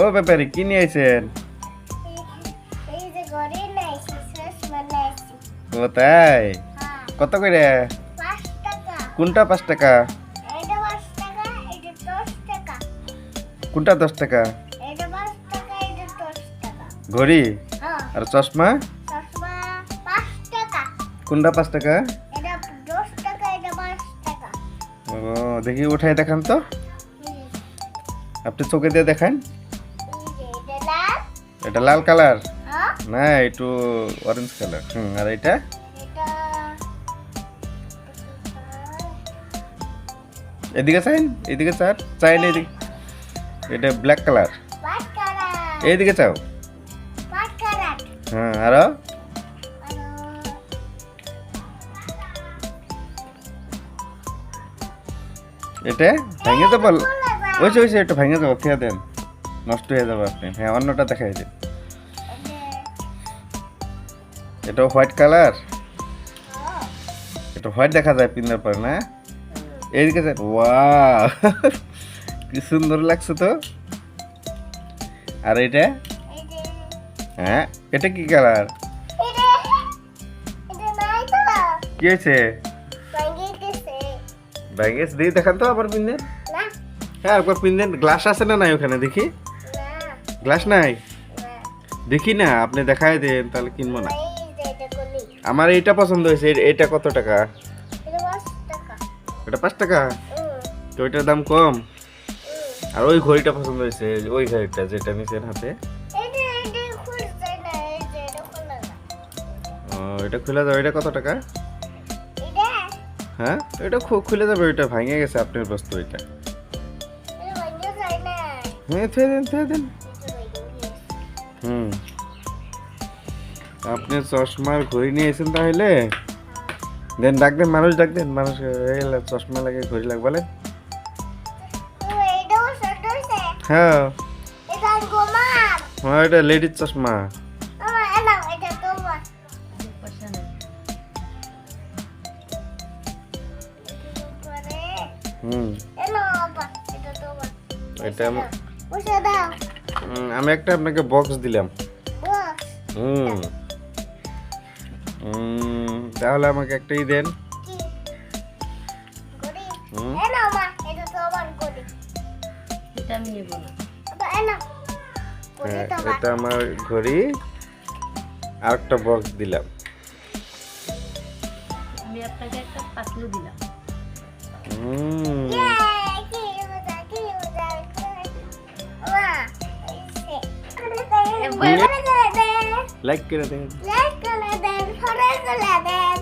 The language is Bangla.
ও ব্যাপারে, কি নিয়ে আইছেন? ও তাই? কত করে? কোনটা পাঁচ টাকা? কোনটা দশ টাকা? ঘড়ি? আর চশমা? কোনটা পাঁচ টাকা? ও, দেখি উঠাই দেখান তো। আপনি চোখে দিয়ে দেখান। এটা লাল কালার? হ্যাঁ। না একটু অরেঞ্জ কালার। হুম আর এটা? এদিকে চাইন এদিকে চার। চাইন এদিকে। এটা ব্ল্যাক কালার। এইদিকে চাও? হ্যাঁ আরও এটা? ভেঙে যাব। ওইসে ওইসে একটু ভেঙে যাব খেয়ে দেন। নষ্ট হয়ে যাবে আপনি। হ্যাঁ অন্যটা দেখাই দিন এটা হোয়াইট কালার? এটা হোয়াইট দেখা যায় পিন্দার পরে না? এইদিকে ওয়া কি সুন্দর লাগছে তো। আর এটা? হ্যাঁ এটা কি কালার? কি হয়েছে? ব্যাগেজ দিয়ে দেখান তো আবার পিন্দেন হ্যাঁ একবার পিন্দেন গ্লাস আছে না নাই ওখানে দেখি। গ্লাস নাই? দেখি না, আপনি দেখাই দেন, তাহলে কিনবো না। আমার এটা পছন্দ হয়েছে এ- এইটা কত টাকা? এটা পাঁচ টাকা? তো ওইটার দাম কম? আর ওই ঘড়িটা পছন্দ হয়েছে ওই ঘড়িটা যেটা নিচের হাতে। এটা খুলে যাবে, এটা কত টাকা? হ্যাঁ? এটা খুলে যাবে, ওইটা ভেঙে গেছে, আপনার বস্তু, ওইটা। হ্যাঁ থুয়ে দেন থুয়ে দেন। হুম। আপনি চশমার ঘড়ি নিয়ে এসেছেন তাহলে? দেন ডাক দেন মানুষ ডাক দেন মানুষ চশমা লাগে ঘড়ি লাগ বলে হ্যাঁ। হ্যাঁ এটা লেডিস চশমা। হুম। এটা আম- বসে দাও। হুম, আমি একটা আপনাকে বক্স দিলাম। হুম। তাহলে আমাকে একটাই দেন। হ্যাঁ এটা আমার ঘড়ি। আর একটা বক্স দিলাম। আমি আপনাকে একটা পাতলু দিলাম। হুম। লাইক করে দেন লাইক করে দেন ফলো করে দেন